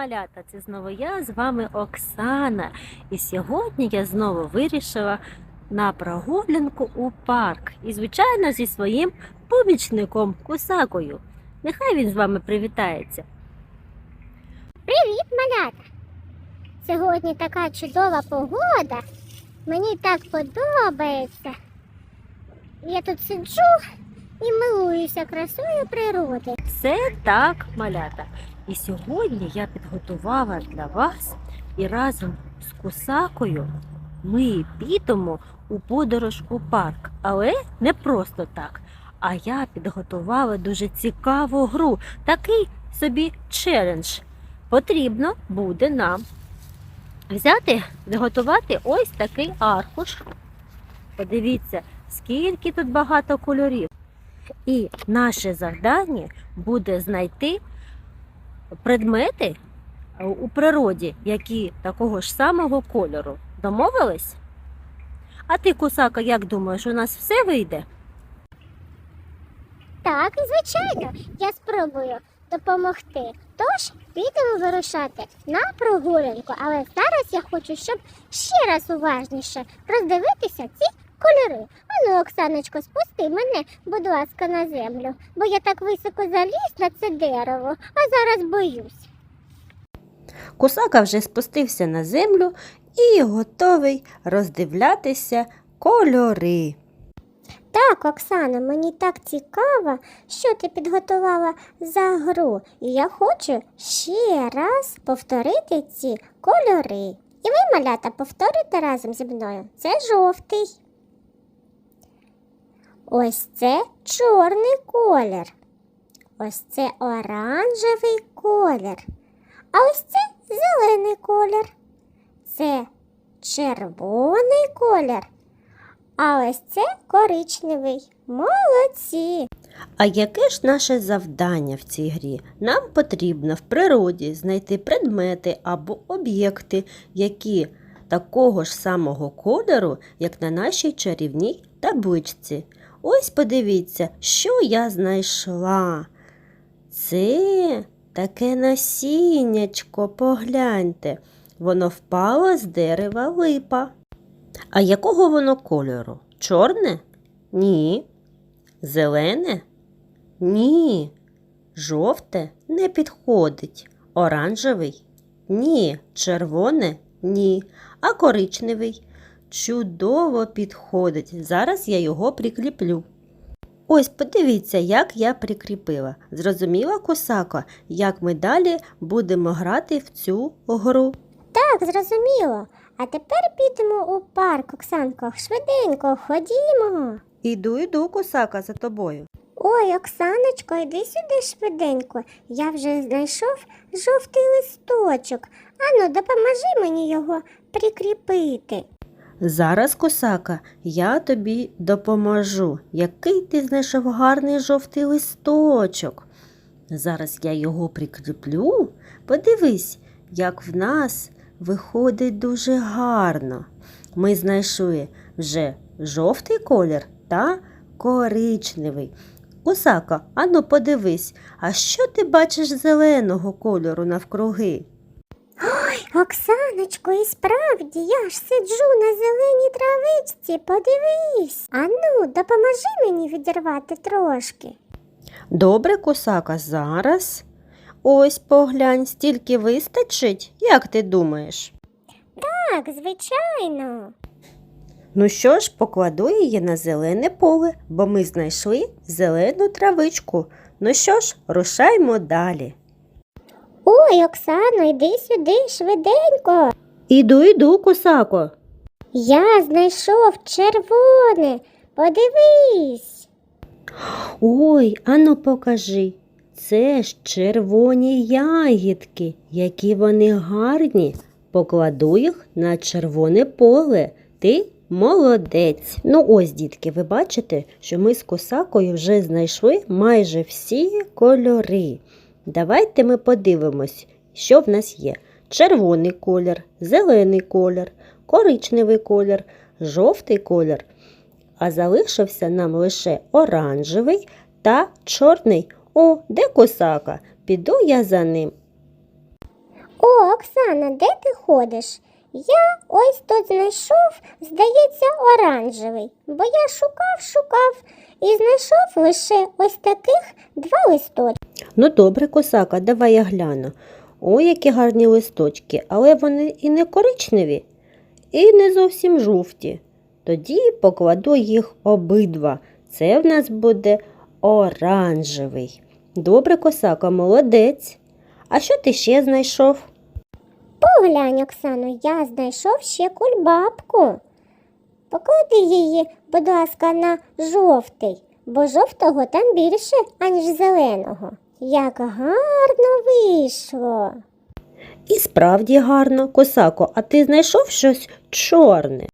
малята! Це знову я з вами Оксана. І сьогодні я знову вирішила на прогулянку у парк. І, звичайно, зі своїм помічником Кусакою. Нехай він з вами привітається. Привіт, малята! Сьогодні така чудова погода. Мені так подобається. Я тут сиджу і милуюся красою природи. Це так, малята. І сьогодні я підготувала для вас і разом з Кусакою ми підемо у подорож у парк. Але не просто так. А я підготувала дуже цікаву гру, такий собі челендж. Потрібно буде нам взяти, підготувати ось такий аркуш. Подивіться, скільки тут багато кольорів. І наше завдання буде знайти предмети е, у природі, які такого ж самого кольору. Домовились? А ти, Кусака, як думаєш, у нас все вийде? Так, звичайно, я спробую допомогти. Тож підемо вирушати на прогулянку. Але зараз я хочу, щоб ще раз уважніше роздивитися ці кольори. Ану, Оксаночко, спусти мене, будь ласка, на землю, бо я так високо заліз на це дерево, а зараз боюсь. Кусака вже спустився на землю і готовий роздивлятися кольори. Так, Оксана, мені так цікаво, що ти підготувала за гру. І я хочу ще раз повторити ці кольори. І ви, малята, повторите разом зі мною. Це жовтий. Ось це чорний колір. Ось це оранжевий колір. А ось це зелений колір. Це червоний колір. А ось це коричневий. Молодці! А яке ж наше завдання в цій грі? Нам потрібно в природі знайти предмети або об'єкти, які такого ж самого кольору, як на нашій чарівній табличці. Ось подивіться, що я знайшла. Це таке насіннячко, погляньте. Воно впало з дерева липа. А якого воно кольору? Чорне? Ні. Зелене? Ні. Жовте не підходить. Оранжевий? Ні. Червоне? Ні. А коричневий? Чудово підходить. Зараз я його прикріплю. Ось подивіться, як я прикріпила. Зрозуміла, Косако, як ми далі будемо грати в цю гру. Так, зрозуміло. А тепер підемо у парк, Оксанко. Швиденько, ходімо. Іду, іду, Косака, за тобою. Ой, Оксаночко, йди сюди швиденько. Я вже знайшов жовтий листочок. Ану, допоможи мені його прикріпити. Зараз, косака, я тобі допоможу. Який ти знайшов гарний жовтий листочок. Зараз я його прикріплю. Подивись, як в нас виходить дуже гарно. Ми знайшли вже жовтий колір та коричневий. Косака, ану подивись, а що ти бачиш зеленого кольору навкруги? Оксаночко, і справді я ж сиджу на зеленій травичці, подивись. Ану, допоможи мені відірвати трошки. Добре, косака, зараз. Ось поглянь, стільки вистачить, як ти думаєш? Так, звичайно. Ну що ж, покладу її на зелене поле, бо ми знайшли зелену травичку. Ну що ж, рушаймо далі. Ой, Оксано, йди сюди швиденько. Іду, іду, косако. Я знайшов червоне. Подивись. Ой, ану покажи. Це ж червоні ягідки, які вони гарні. Покладу їх на червоне поле. Ти молодець. Ну ось, дітки, ви бачите, що ми з косакою вже знайшли майже всі кольори. Давайте ми подивимось, що в нас є. Червоний колір, зелений колір, коричневий колір, жовтий колір. А залишився нам лише оранжевий та чорний. О, де косака? Піду я за ним. О, Оксана, де ти ходиш? Я ось тут знайшов, здається, оранжевий, бо я шукав, шукав і знайшов лише ось таких два листочки. Ну добре, косака, давай я гляну. Ой, які гарні листочки, але вони і не коричневі, і не зовсім жовті. Тоді покладу їх обидва. Це в нас буде оранжевий. Добре, косака, молодець. А що ти ще знайшов? Поглянь, Оксано, я знайшов ще кульбабку. Поклади її, будь ласка, на жовтий, бо жовтого там більше, аніж зеленого. Як гарно вийшло. І справді гарно, косако, а ти знайшов щось чорне?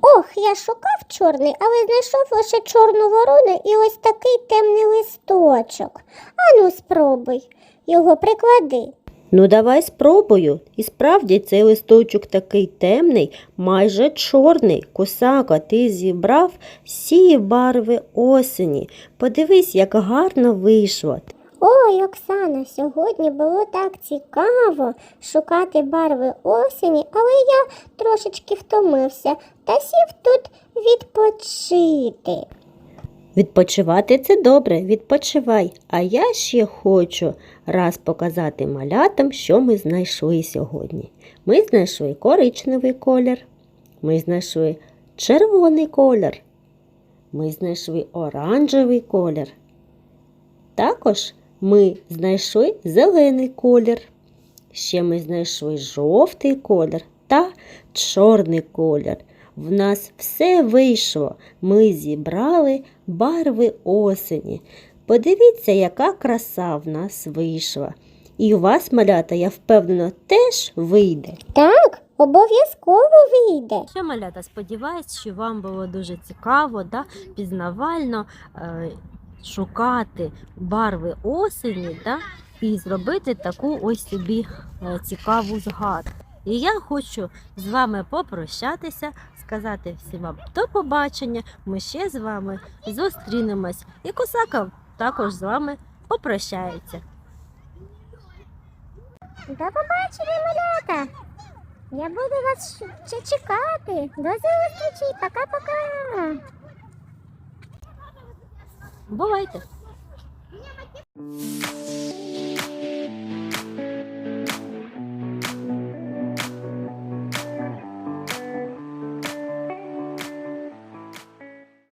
Ох, я шукав чорний, але знайшов лише чорну ворону і ось такий темний листочок. Ану, спробуй, його приклади. Ну, давай спробую. І справді цей листочок такий темний, майже чорний. Косака, ти зібрав всі барви осені. Подивись, як гарно вийшло. Ой, Оксана, сьогодні було так цікаво шукати барви осені, але я трошечки втомився та сів тут відпочити. Відпочивати це добре, відпочивай. А я ще хочу раз показати малятам, що ми знайшли сьогодні. Ми знайшли коричневий колір, ми знайшли червоний колір, ми знайшли оранжевий колір. Також ми знайшли зелений колір. Ще ми знайшли жовтий колір та чорний колір. В нас все вийшло. Ми зібрали барви осені. Подивіться, яка краса в нас вийшла. І у вас, малята, я впевнена, теж вийде. Так, обов'язково вийде. Що, малята, сподіваюсь, що вам було дуже цікаво, да? пізнавально е, шукати барви осені да? і зробити таку ось собі е, цікаву згадку. І я хочу з вами попрощатися, сказати всім вам до побачення. Ми ще з вами зустрінемось. І косака також з вами попрощається. До побачення, малята! Я буду вас ще чекати. До зустрічі, пока-пока! Бувайте!